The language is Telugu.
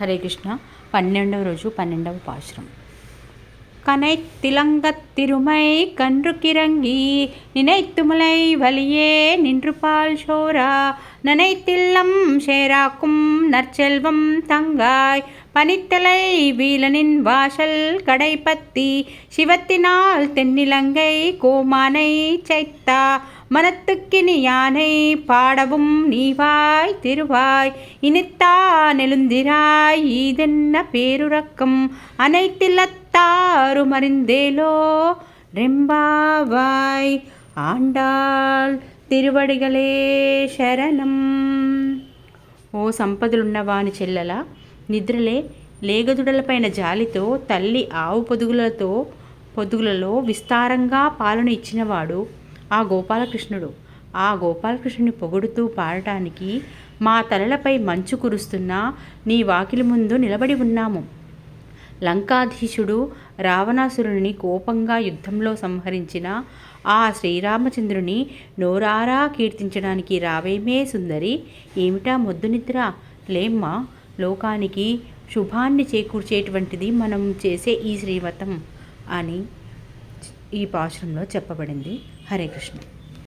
హరే కృష్ణ పన్నెండవ రోజు పన్నెండవ పాశ్రం கனை திலங்கத் திருமை கன்று கிறங்கி நினைத்துமுலை வலியே நின்று பால் சோரா நனைத்தில்லம் சேராக்கும் நற்செல்வம் தங்காய் பனித்தலை வீலனின் வாசல் கடைப்பத்தி சிவத்தினால் தென்னிலங்கை கோமானை சைத்தா மனத்துக்கினி யானை பாடவும் நீவாய் திருவாய் இனித்தா நெலுந்திராய் ஈதென்ன பேருறக்கம் அனைத்தில்லத்தாரும் அறிந்தேலோ ரெம்பாவாய் ఆండాళ్ తిరువడిగలే శరణం ఓ సంపదలున్నవాని చెల్లెల నిద్రలే లేగదుడలపైన జాలితో తల్లి ఆవు పొదుగులతో పొదుగులలో విస్తారంగా పాలన ఇచ్చినవాడు ఆ గోపాలకృష్ణుడు. ఆ గోపాలకృష్ణుని పొగుడుతూ పాడటానికి మా తలలపై మంచు కురుస్తున్నా నీ వాకిలి ముందు నిలబడి ఉన్నాము. లంకాధీశుడు రావణాసురుని కోపంగా యుద్ధంలో సంహరించిన ఆ శ్రీరామచంద్రుని నోరారా కీర్తించడానికి రావేమే సుందరి. ఏమిటా మొద్దు నిద్ర? లేమ్మా లోకానికి శుభాన్ని చేకూర్చేటువంటిది మనం చేసే ఈ శ్రీమతం అని ఈ పాశ్రంలో చెప్పబడింది. హరే కృష్ణ.